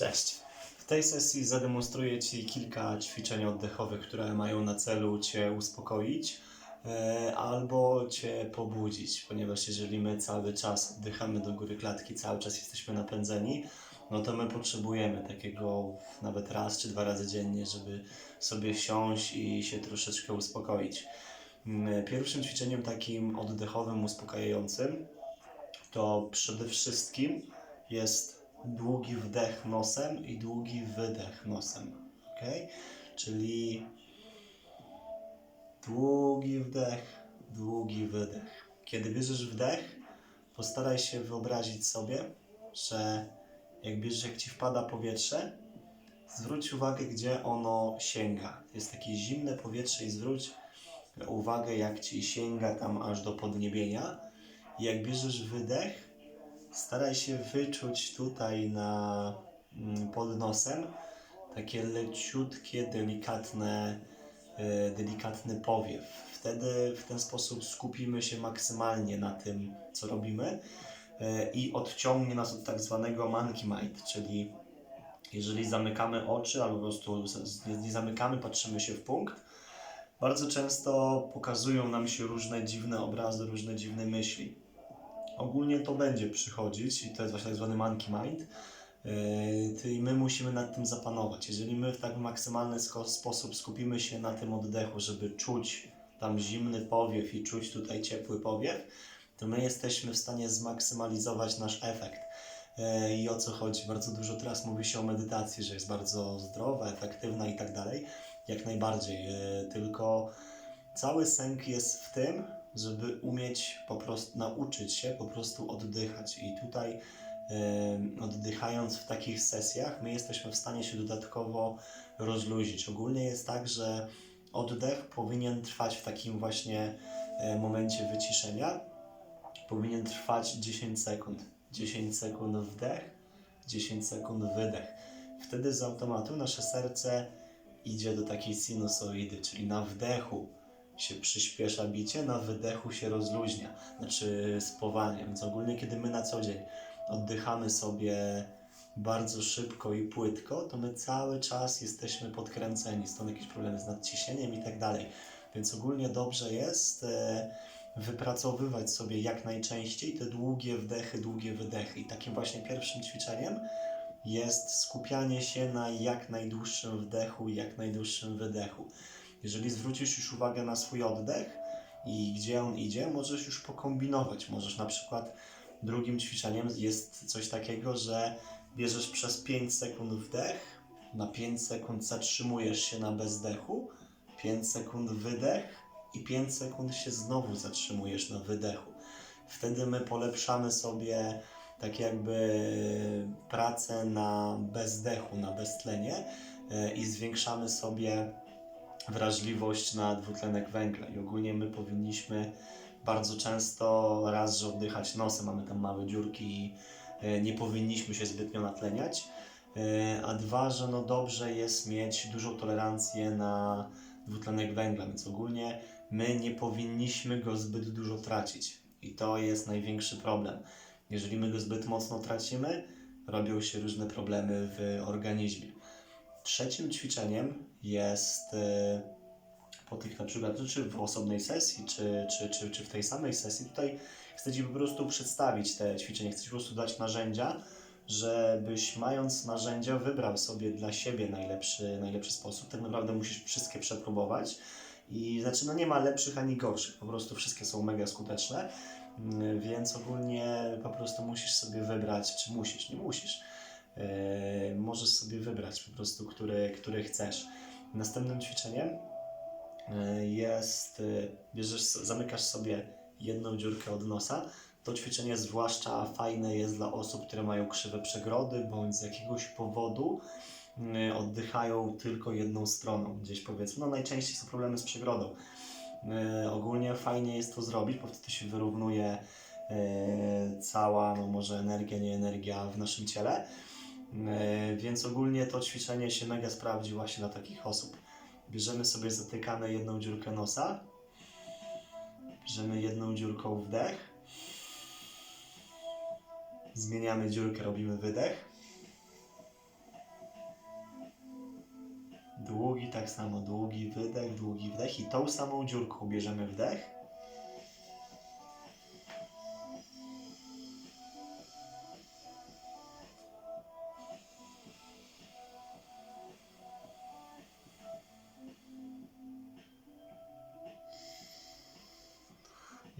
Cześć. W tej sesji zademonstruję Ci kilka ćwiczeń oddechowych, które mają na celu Cię uspokoić e, albo Cię pobudzić, ponieważ jeżeli my cały czas oddychamy do góry klatki, cały czas jesteśmy napędzeni, no to my potrzebujemy takiego nawet raz czy dwa razy dziennie, żeby sobie siąść i się troszeczkę uspokoić. Mm, Pierwszym ćwiczeniem takim oddechowym, uspokajającym to przede wszystkim jest długi wdech nosem i długi wydech nosem. Ok? Czyli długi wdech, długi wydech. Kiedy bierzesz wdech, postaraj się wyobrazić sobie, że jak bierzesz, jak ci wpada powietrze, zwróć uwagę, gdzie ono sięga. Jest takie zimne powietrze i zwróć uwagę, jak ci sięga tam aż do podniebienia. I jak bierzesz wydech, staraj się wyczuć tutaj na mm, pod nosem takie leciutkie, delikatne, e, delikatny powiew. Wtedy w ten sposób skupimy się maksymalnie na tym, co robimy e, i odciągnie nas od tak zwanego monkey mind, czyli jeżeli zamykamy oczy albo po prostu nie zamykamy, patrzymy się w punkt, bardzo często pokazują nam się różne dziwne obrazy, różne dziwne myśli ogólnie to będzie przychodzić i to jest właśnie tak zwany monkey mind. Yy, I my musimy nad tym zapanować. Jeżeli my w tak maksymalny sposób skupimy się na tym oddechu, żeby czuć tam zimny powiew i czuć tutaj ciepły powiew, to my jesteśmy w stanie zmaksymalizować nasz efekt. Yy, I o co chodzi? Bardzo dużo teraz mówi się o medytacji, że jest bardzo zdrowa, efektywna i tak dalej. Jak najbardziej. Yy, Tylko cały sęk jest w tym, żeby umieć po prostu nauczyć się po prostu oddychać. I tutaj oddychając w takich sesjach, my jesteśmy w stanie się dodatkowo rozluźnić. Ogólnie jest tak, że oddech powinien trwać w takim właśnie e, momencie wyciszenia. Powinien trwać 10 sekund. 10 sekund wdech, 10 sekund wydech. Wtedy z automatu nasze serce idzie do takiej sinusoidy, czyli na wdechu się przyspiesza bicie, na wydechu się rozluźnia, znaczy spowalnia. Więc ogólnie, kiedy my na co dzień oddychamy sobie bardzo szybko i płytko, to my cały czas jesteśmy podkręceni, stąd jakieś problemy z nadciśnieniem i tak dalej. Więc ogólnie dobrze jest e, wypracowywać sobie jak najczęściej te długie wdechy, długie wydechy. I takim właśnie pierwszym ćwiczeniem jest skupianie się na jak najdłuższym wdechu jak najdłuższym wydechu. Jeżeli zwrócisz już uwagę na swój oddech i gdzie on idzie, możesz już pokombinować. Możesz na przykład drugim ćwiczeniem jest coś takiego, że bierzesz przez 5 sekund wdech, na 5 sekund zatrzymujesz się na bezdechu, 5 sekund wydech i 5 sekund się znowu zatrzymujesz na wydechu. Wtedy my polepszamy sobie tak jakby pracę na bezdechu, na beztlenie e, i zwiększamy sobie wrażliwość na dwutlenek węgla i ogólnie my powinniśmy bardzo często raz, że oddychać nosem, mamy tam małe dziurki i e, nie powinniśmy się zbytnio natleniać, e, a dwa, że no dobrze jest mieć dużą tolerancję na dwutlenek węgla, więc ogólnie my nie powinniśmy go zbyt dużo tracić i to jest największy problem. Jeżeli my go zbyt mocno tracimy, robią się różne problemy w organizmie. Trzecim ćwiczeniem jest e, po tych na przykład, czy w osobnej sesji, czy, czy, czy, czy w tej samej sesji, tutaj chcę Ci po prostu przedstawić te ćwiczenia, chcę Ci po prostu dać narzędzia, żebyś mając narzędzia wybrał sobie dla siebie najlepszy, najlepszy sposób. Tak naprawdę musisz wszystkie przepróbować i znaczy no nie ma lepszych ani gorszych, po prostu wszystkie są mega skuteczne, Mm, więc ogólnie po prostu musisz sobie wybrać, czy musisz, nie musisz, możesz sobie wybrać po prostu, który, który chcesz. Następnym ćwiczeniem yy, jest, yy, bierzesz, zamykasz sobie jedną dziurkę od nosa. To ćwiczenie zwłaszcza fajne jest dla osób, które mają krzywe przegrody, bądź z jakiegoś powodu oddychają tylko jedną stroną, gdzieś powiedzmy. No najczęściej są problemy z przegrodą. Ogólnie fajnie jest to zrobić, bo wtedy się wyrównuje cała, no może energia, nie energia w naszym ciele. E, więc ogólnie to ćwiczenie się mega sprawdzi właśnie dla takich osób. Bierzemy sobie zatykane jedną dziurkę nosa, bierzemy jedną dziurką wdech, zmieniamy dziurkę, robimy wydech. Długi, tak samo długi wydech, długi wdech i tą samą dziurką bierzemy wdech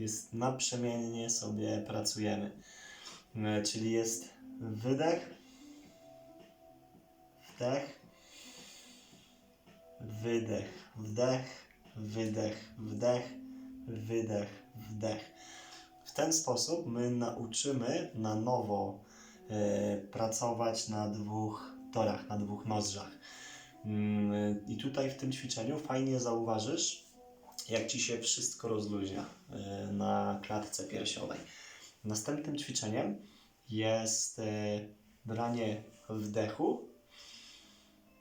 Jest naprzemiennie sobie pracujemy. E, Czyli jest wydech, wdech, wydech, wdech, wydech, wdech, wydech, wdech. W ten sposób my nauczymy na nowo e, pracować na dwóch torach, na dwóch nozdrzach. Mm, I tutaj w tym ćwiczeniu fajnie zauważysz, jak ci się wszystko rozluźnia e, na klatce piersiowej. Następnym ćwiczeniem jest e, branie wdechu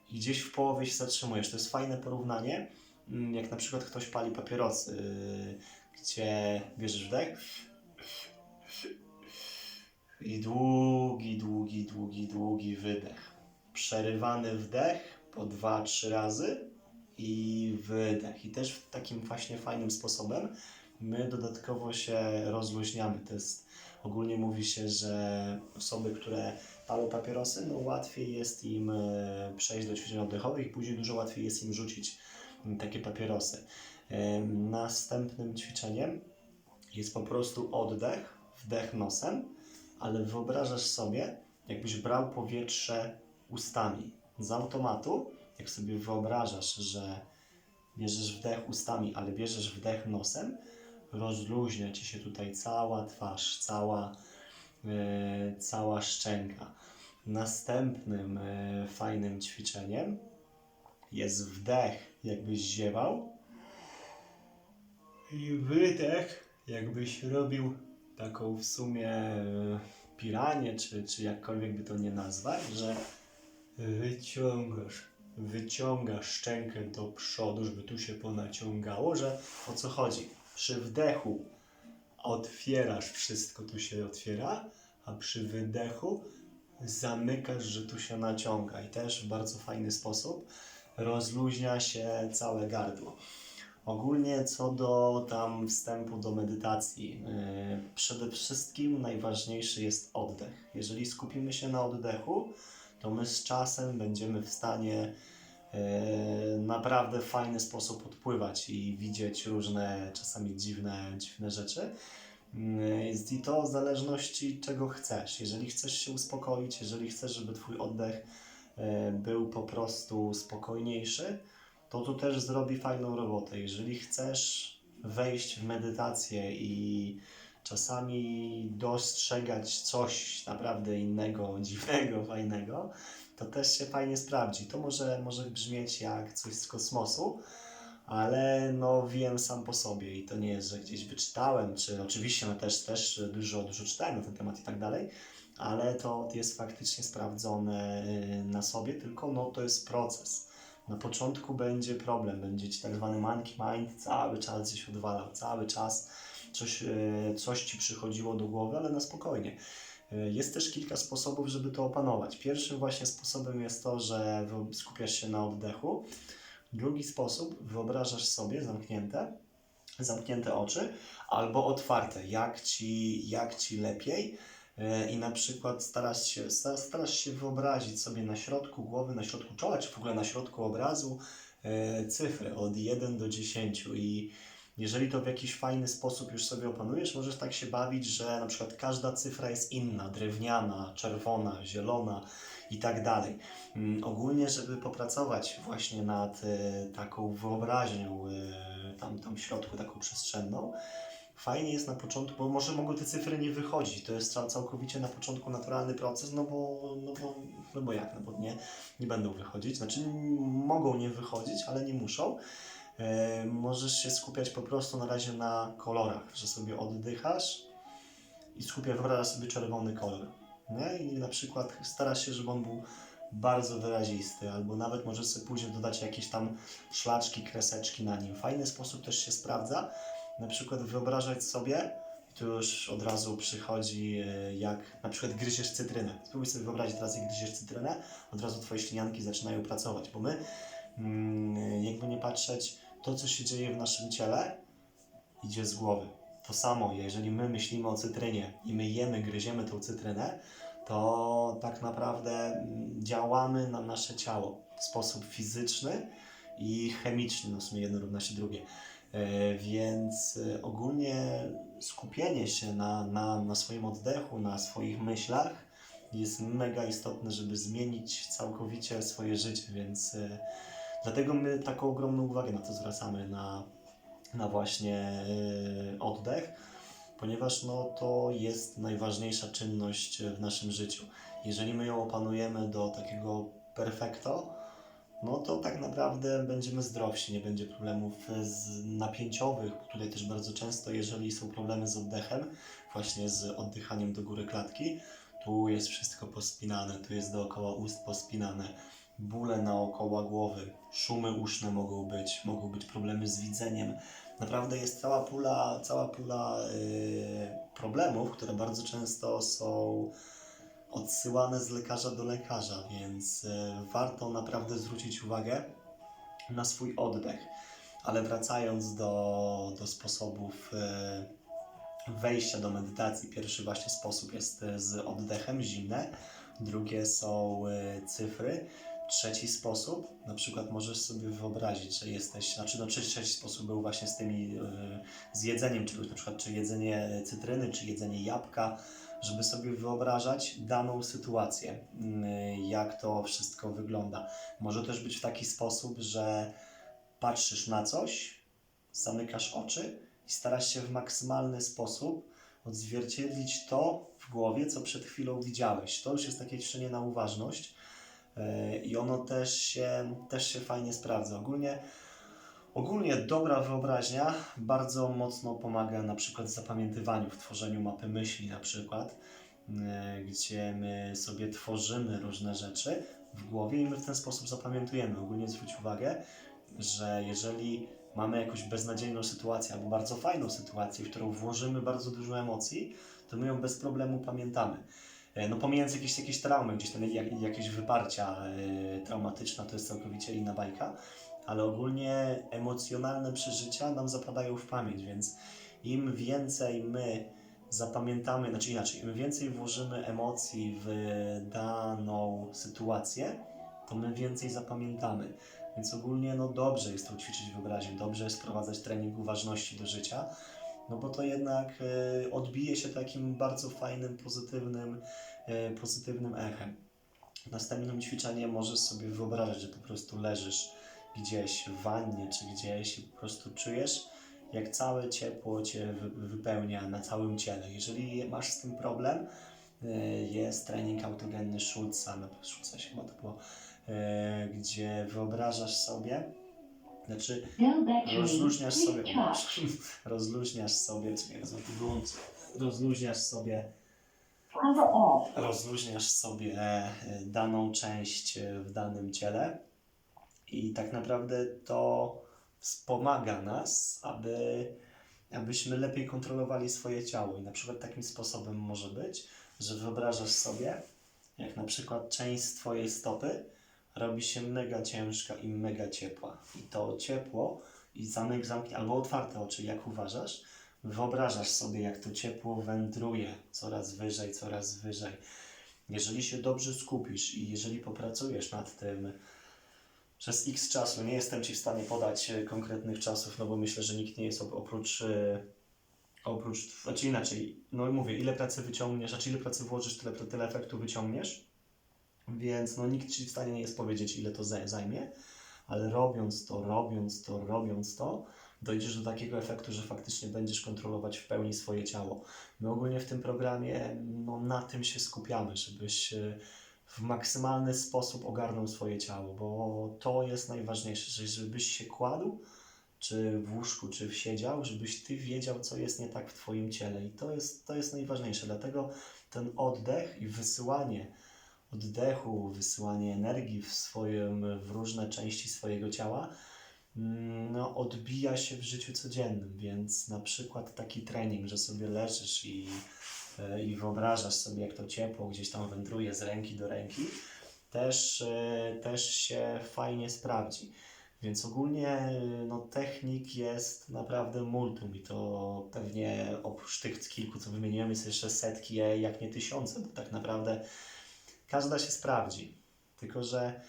i gdzieś w połowie się zatrzymujesz. To jest fajne porównanie, mm, jak na przykład ktoś pali papierosy, yy, gdzie bierzesz wdech i długi, długi, długi, długi wydech. Przerywany wdech po dwa, trzy razy i wydech. I też w takim właśnie fajnym sposobem my dodatkowo się rozluźniamy. To jest ogólnie mówi się, że osoby, które palą papierosy, no łatwiej jest im e, przejść do ćwiczeń oddechowych i później dużo łatwiej jest im rzucić takie papierosy. Em, Następnym ćwiczeniem jest po prostu oddech, wdech nosem, ale wyobrażasz sobie, jakbyś brał powietrze ustami. Z automatu, jak sobie wyobrażasz, że bierzesz wdech ustami, ale bierzesz wdech nosem, rozluźnia ci się tutaj cała twarz, cała, e, cała szczęka. Następnym e, fajnym ćwiczeniem jest wdech, jakbyś ziewał, i wydech, jakbyś robił taką w sumie e, piranię, czy, czy jakkolwiek by to nie nazwać, że wyciągasz, wyciągasz szczękę do przodu, żeby tu się ponaciągało, że o co chodzi? Przy wdechu otwierasz wszystko, tu się otwiera, a przy wydechu zamykasz, że tu się naciąga i też w bardzo fajny sposób rozluźnia się całe gardło. Ogólnie co do tam wstępu do medytacji, yy, przede wszystkim najważniejszy jest oddech. Jeżeli skupimy się na oddechu, to my z czasem będziemy w stanie yy, naprawdę w fajny sposób odpływać i widzieć różne czasami dziwne, dziwne rzeczy. Yy, I to w zależności czego chcesz. Jeżeli chcesz się uspokoić, jeżeli chcesz, żeby Twój oddech yy, był po prostu spokojniejszy, to tu też zrobi fajną robotę. Jeżeli chcesz wejść w medytację i czasami dostrzegać coś naprawdę innego, dziwnego, fajnego, to też się fajnie sprawdzi. To może, może brzmieć jak coś z kosmosu, ale no wiem sam po sobie i to nie jest, że gdzieś wyczytałem, czy oczywiście no też, też dużo, dużo czytałem na ten temat i tak dalej, ale to jest faktycznie sprawdzone y, na sobie, tylko no to jest proces. Na początku będzie problem, będzie ci tak zwany monkey mind, cały czas gdzieś odwalał, cały czas coś, e, coś ci przychodziło do głowy, ale na spokojnie. E, Jest też kilka sposobów, żeby to opanować. Pierwszym właśnie sposobem jest to, że skupiasz się na oddechu. Drugi sposób, wyobrażasz sobie zamknięte, zamknięte oczy albo otwarte, jak ci, jak ci lepiej. E, I na przykład starasz się, sta- starasz się wyobrazić sobie na środku głowy, na środku czoła, czy w ogóle na środku obrazu cyfry od 1 do 10 i jeżeli to w jakiś fajny sposób już sobie opanujesz, możesz tak się bawić, że na przykład każda cyfra jest inna, drewniana, czerwona, zielona i tak dalej. Mm, Ogólnie, żeby popracować właśnie nad e, taką wyobraźnią e, tam, tam środku, taką przestrzenną, fajnie jest na początku, bo może mogą te cyfry nie wychodzić. To jest cał- całkowicie na początku naturalny proces, no bo, no bo, no bo jak, no bo nie, nie będą wychodzić. Znaczy mogą nie wychodzić, ale nie muszą. E, możesz się skupiać po prostu na razie na kolorach, że sobie oddychasz i skupia, wyobrażasz sobie czerwony kolor. Nie? I na przykład starasz się, żeby on był bardzo wyrazisty, albo nawet możesz sobie później dodać jakieś tam szlaczki, kreseczki na nim. Fajny sposób też się sprawdza, na przykład wyobrażać sobie, tu już od razu przychodzi, e, jak na przykład gryziesz cytrynę. Spróbuj sobie wyobrazić teraz, jak gryziesz cytrynę, od razu twoje ślinianki zaczynają pracować, bo my mm, jakby nie patrzeć, to co się dzieje w naszym ciele, idzie z głowy. To samo, jeżeli my myślimy o cytrynie i my jemy, gryziemy tą cytrynę, to tak naprawdę mm, działamy na nasze ciało w sposób fizyczny i chemiczny, no w sumie jedno równa się drugie. E, Więc e, ogólnie skupienie się na, na, na swoim oddechu, na swoich myślach jest mega istotne, żeby zmienić całkowicie swoje życie, więc e, dlatego my taką ogromną uwagę na to zwracamy, na, na właśnie e, oddech, ponieważ no, to jest najważniejsza czynność w naszym życiu. Jeżeli my ją opanujemy do takiego perfekto, no to tak naprawdę będziemy zdrowsi, nie będzie problemów z napięciowych, tutaj też bardzo często, jeżeli są problemy z oddechem, właśnie z oddychaniem do góry klatki, tu jest wszystko pospinane, tu jest dookoła ust pospinane, bóle naokoło głowy, szumy uszne mogą być, mogą być problemy z widzeniem. Naprawdę jest cała pula, cała pula yy, problemów, które bardzo często są odsyłane z lekarza do lekarza, więc e, warto naprawdę zwrócić uwagę na swój oddech. Ale wracając do, do sposobów e, wejścia do medytacji, pierwszy właśnie sposób jest e, z oddechem, zimne, drugie są e, cyfry. Trzeci sposób, na przykład możesz sobie wyobrazić, że jesteś, znaczy no trzeci, sposób był właśnie z tymi, e, z jedzeniem czegoś, na przykład czy jedzenie cytryny, czy jedzenie jabłka, żeby sobie wyobrażać daną sytuację, mm, jak to wszystko wygląda. Może też być w taki sposób, że patrzysz na coś, zamykasz oczy i starasz się w maksymalny sposób odzwierciedlić to w głowie, co przed chwilą widziałeś. To już jest takie ćwiczenie na uważność i ono też się, też się fajnie sprawdza. Ogólnie Ogólnie dobra wyobraźnia bardzo mocno pomaga na przykład w zapamiętywaniu, w tworzeniu mapy myśli na przykład, e, gdzie my sobie tworzymy różne rzeczy w głowie i my w ten sposób zapamiętujemy. Ogólnie zwróć uwagę, że jeżeli mamy jakąś beznadziejną sytuację albo bardzo fajną sytuację, w którą włożymy bardzo dużo emocji, to my ją bez problemu pamiętamy. E, No pomijając jakieś, jakieś traumy, gdzieś tam jak, jakieś wyparcia e, traumatyczne, to jest całkowicie inna bajka, ale ogólnie emocjonalne przeżycia nam zapadają w pamięć, więc im więcej my zapamiętamy, znaczy inaczej, im więcej włożymy emocji w daną sytuację, to my więcej zapamiętamy. Więc ogólnie no dobrze jest to ćwiczyć wyobraźnię, dobrze jest wprowadzać trening uważności do życia, no bo to jednak e, odbije się takim bardzo fajnym, pozytywnym, e, pozytywnym echem. Następnym ćwiczeniem możesz sobie wyobrażać, że po prostu leżysz gdzieś w wannie czy gdzieś i po prostu czujesz, jak całe ciepło cię wy- wypełnia na całym ciele. Jeżeli masz z tym problem, y, jest trening autogenny Schulza, no, Schulza się chyba to było, gdzie wyobrażasz sobie, znaczy rozluźniasz sobie, rozluźniasz sobie, czekaj, wyłączę. rozluźniasz sobie rozluźniasz sobie e, daną część e, w danym ciele i tak naprawdę to wspomaga nas, aby, abyśmy lepiej kontrolowali swoje ciało. I na przykład takim sposobem może być, że wyobrażasz sobie, jak na przykład część z Twojej stopy robi się mega ciężka i mega ciepła. I to ciepło i zamyk zamknie, albo otwarte oczy, jak uważasz, wyobrażasz sobie, jak to ciepło wędruje coraz wyżej, coraz wyżej. Jeżeli się dobrze skupisz i jeżeli popracujesz nad tym przez x czasu, nie jestem Ci w stanie podać e, konkretnych czasów, no bo myślę, że nikt nie jest op- oprócz, e, oprócz, znaczy inaczej, no mówię, ile pracy wyciągniesz, znaczy ile pracy włożysz, tyle, tyle efektu wyciągniesz, więc no nikt Ci w stanie nie jest powiedzieć, ile to zaj- zajmie, ale robiąc to, robiąc to, robiąc to, dojdziesz do takiego efektu, że faktycznie będziesz kontrolować w pełni swoje ciało. My ogólnie w tym programie no, na tym się skupiamy, żebyś e, w maksymalny sposób ogarnął swoje ciało, bo to jest najważniejsze, że żebyś się kładł, czy w łóżku, czy siedział, żebyś ty wiedział, co jest nie tak w twoim ciele. I to jest, to jest najważniejsze. Dlatego ten oddech i wysyłanie oddechu, wysyłanie energii w, swoim, w różne części swojego ciała, mm, no, odbija się w życiu codziennym. Więc na przykład taki trening, że sobie leżysz i, e, i wyobrażasz sobie, jak to ciepło gdzieś tam wędruje z ręki do ręki, też, e, też się fajnie sprawdzi. Więc ogólnie e, no, technik jest naprawdę multum i to pewnie oprócz tych kilku, co wymieniłem, jest jeszcze setki, jak nie tysiące, bo tak naprawdę każda się sprawdzi. Tylko, że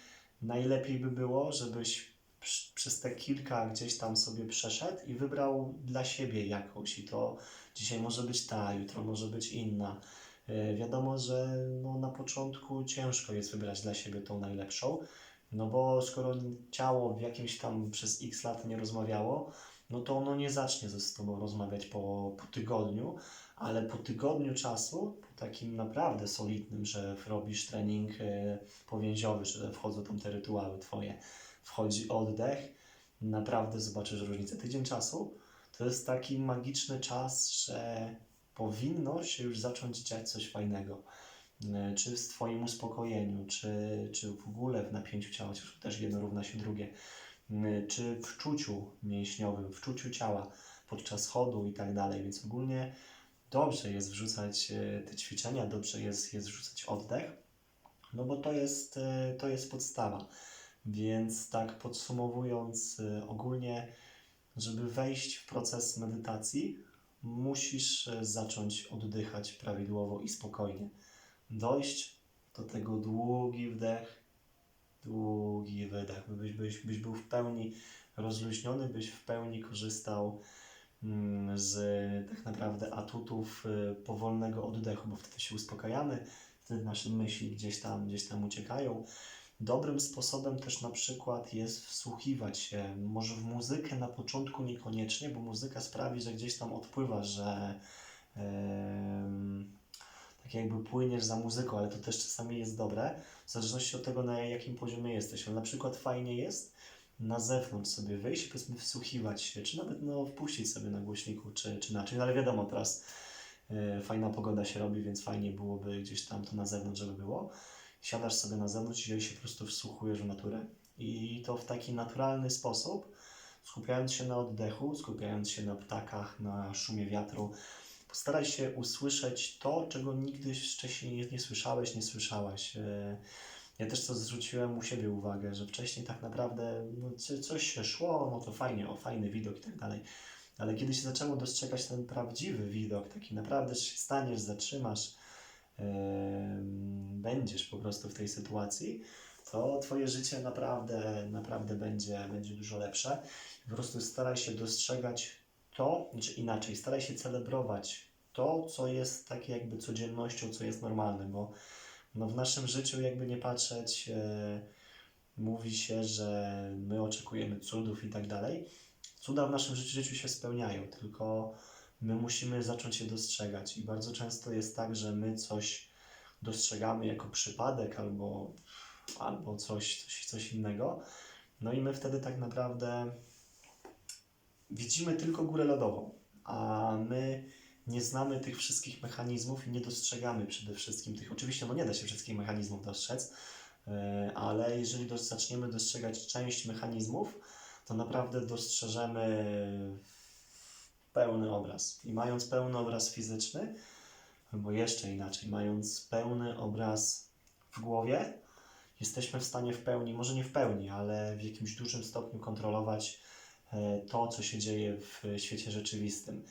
najlepiej by było, żebyś przez te kilka gdzieś tam sobie przeszedł i wybrał dla siebie jakąś. I to dzisiaj może być ta, jutro może być inna. E, Wiadomo, że no, na początku ciężko jest wybrać dla siebie tą najlepszą, no bo skoro ciało w jakimś tam przez x lat nie rozmawiało, no to ono nie zacznie ze z tobą rozmawiać po, po tygodniu, ale po tygodniu czasu, po takim naprawdę solidnym, że robisz trening e, powięziowy, że wchodzą tam te rytuały twoje, wchodzi oddech, naprawdę zobaczysz różnicę. Tydzień czasu to jest taki magiczny czas, że powinno się już zacząć dziać coś fajnego. E, Czy w Twoim uspokojeniu, czy, czy w ogóle w napięciu ciała, chociaż też jedno równa się drugie, M, czy w czuciu mięśniowym, w czuciu ciała podczas chodu i tak dalej. Więc ogólnie dobrze jest wrzucać e, te ćwiczenia, dobrze jest, jest wrzucać oddech, no bo to jest, e, to jest podstawa. Więc tak podsumowując, e, ogólnie, żeby wejść w proces medytacji, musisz zacząć oddychać prawidłowo i spokojnie. Dojść do tego długi wdech, długi wydech, byś, byś, byś był w pełni rozluźniony, byś w pełni korzystał z tak naprawdę atutów y, powolnego oddechu, bo wtedy się uspokajamy, wtedy nasze myśli gdzieś tam, gdzieś tam uciekają. Dobrym sposobem też na przykład jest wsłuchiwać się, może w muzykę na początku niekoniecznie, bo muzyka sprawi, że gdzieś tam odpływa, że em, tak jakby płyniesz za muzyką, ale to też czasami jest dobre, w zależności od tego, na jakim poziomie jesteś. Ale na przykład fajnie jest na zewnątrz sobie wyjść i powiedzmy wsłuchiwać się, czy nawet no, wpuścić sobie na głośniku, czy, czy na czymś, ale wiadomo, teraz e, fajna pogoda się robi, więc fajnie byłoby gdzieś tam to na zewnątrz, żeby było. Siadasz sobie na zewnątrz i się po prostu wsłuchujesz w naturę. I to w taki naturalny sposób, skupiając się na oddechu, skupiając się na ptakach, na szumie wiatru, postaraj się usłyszeć to, czego nigdy wcześniej nie, nie słyszałeś, nie słyszałaś. E, Ja też to zwróciłem u siebie uwagę, że wcześniej tak naprawdę no, co- coś się szło, no to fajnie, o fajny widok i tak dalej. Ale kiedy się zaczęło dostrzegać ten prawdziwy widok, taki naprawdę, że się staniesz, zatrzymasz, em, będziesz po prostu w tej sytuacji, to Twoje życie naprawdę, naprawdę będzie, będzie dużo lepsze. Po prostu staraj się dostrzegać to, czy inaczej, staraj się celebrować to, co jest takie jakby codziennością, co jest normalne, bo no w naszym życiu jakby nie patrzeć, e, mówi się, że my oczekujemy cudów i tak dalej. Cuda w naszym życiu, życiu się spełniają, tylko my musimy zacząć je dostrzegać i bardzo często jest tak, że my coś dostrzegamy jako przypadek albo, albo coś, coś, coś innego, no i my wtedy tak naprawdę widzimy tylko górę lodową, a my nie znamy tych wszystkich mechanizmów i nie dostrzegamy przede wszystkim tych. Oczywiście, no nie da się wszystkich mechanizmów dostrzec, e, ale jeżeli zaczniemy dostrzegać część mechanizmów, to naprawdę dostrzeżemy pełny obraz. I mając pełny obraz fizyczny, albo jeszcze inaczej, mając pełny obraz w głowie, jesteśmy w stanie w pełni, może nie w pełni, ale w jakimś dużym stopniu kontrolować e, to, co się dzieje w świecie rzeczywistym.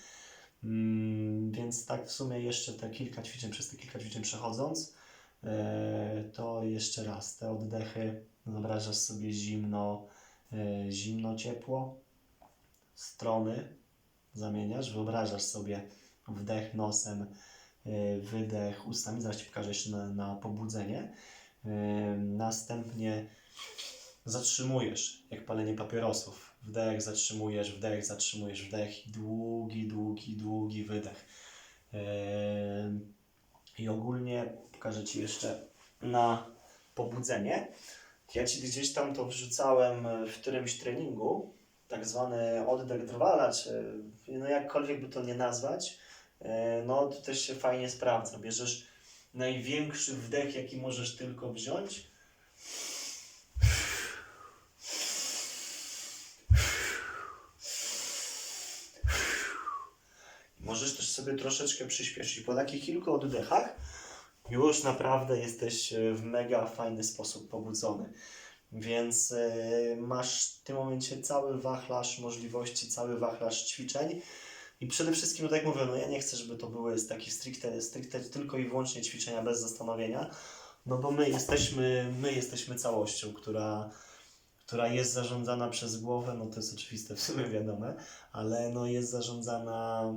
Mm, Więc tak w sumie jeszcze te kilka ćwiczeń, przez te kilka ćwiczeń przechodząc, e, to jeszcze raz te oddechy, wyobrażasz sobie zimno, e, zimno, ciepło, strony zamieniasz, wyobrażasz sobie wdech nosem, e, wydech ustami, zaraz Ci pokażę jeszcze na, na pobudzenie, następnie zatrzymujesz, jak palenie papierosów. Wdech, zatrzymujesz, wdech, zatrzymujesz, wdech i długi, długi, długi wydech. Em, I ogólnie pokażę Ci jeszcze na pobudzenie. Ja Ci gdzieś tam to wrzucałem w którymś treningu, tak zwany oddech drwala, czy no jakkolwiek by to nie nazwać, e, no to też się fajnie sprawdza. Bierzesz największy wdech, jaki możesz tylko wziąć Możesz też sobie troszeczkę przyspieszyć. Po takich kilku oddechach już naprawdę jesteś e, w mega fajny sposób pobudzony. Więc e, masz w tym momencie cały wachlarz możliwości, cały wachlarz ćwiczeń. I przede wszystkim, no tak jak mówię, no ja nie chcę, żeby to były takie stricte, stricte tylko i wyłącznie ćwiczenia bez zastanowienia, no bo my jesteśmy, my jesteśmy całością, która, która jest zarządzana przez głowę, no to jest oczywiste, w sumie wiadome, ale no jest zarządzana,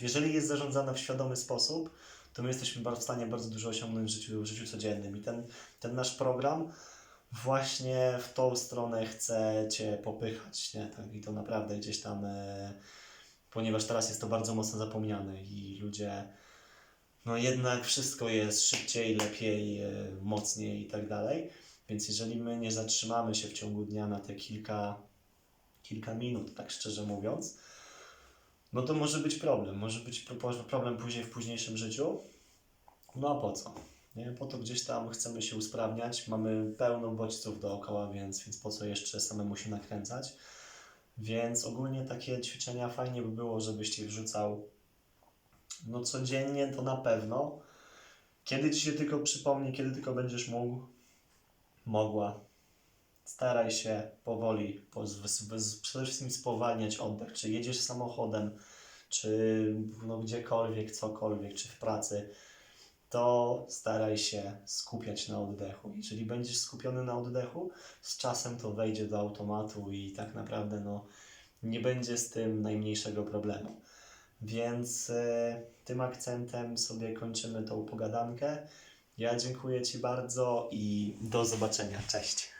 jeżeli jest zarządzana w świadomy sposób, to my jesteśmy w stanie bardzo dużo osiągnąć w życiu, w życiu codziennym. I ten, ten nasz program właśnie w tą stronę chce Cię popychać, nie? Tak, I to naprawdę gdzieś tam, e, ponieważ teraz jest to bardzo mocno zapomniane i ludzie, no jednak wszystko jest szybciej, lepiej, e, mocniej i tak dalej. Więc jeżeli my nie zatrzymamy się w ciągu dnia na te kilka, kilka minut, tak szczerze mówiąc, no to może być problem. Może być pro- problem później w późniejszym życiu. No a po co? Nie? Po to gdzieś tam chcemy się usprawniać, mamy pełno bodźców dookoła, więc, więc po co jeszcze samemu się nakręcać? Więc ogólnie takie ćwiczenia fajnie by było, żebyś je wrzucał no codziennie to na pewno. Kiedy ci się tylko przypomni, kiedy tylko będziesz mógł, mogła, staraj się powoli, przede wszystkim spowalniać oddech. Czy jedziesz samochodem, czy no, gdziekolwiek, cokolwiek, czy w pracy, to staraj się skupiać na oddechu. Jeżeli będziesz skupiony na oddechu, z czasem to wejdzie do automatu i tak naprawdę no, nie będzie z tym najmniejszego problemu. Więc e, tym akcentem sobie kończymy tą pogadankę. Ja dziękuję Ci bardzo i do zobaczenia. Cześć.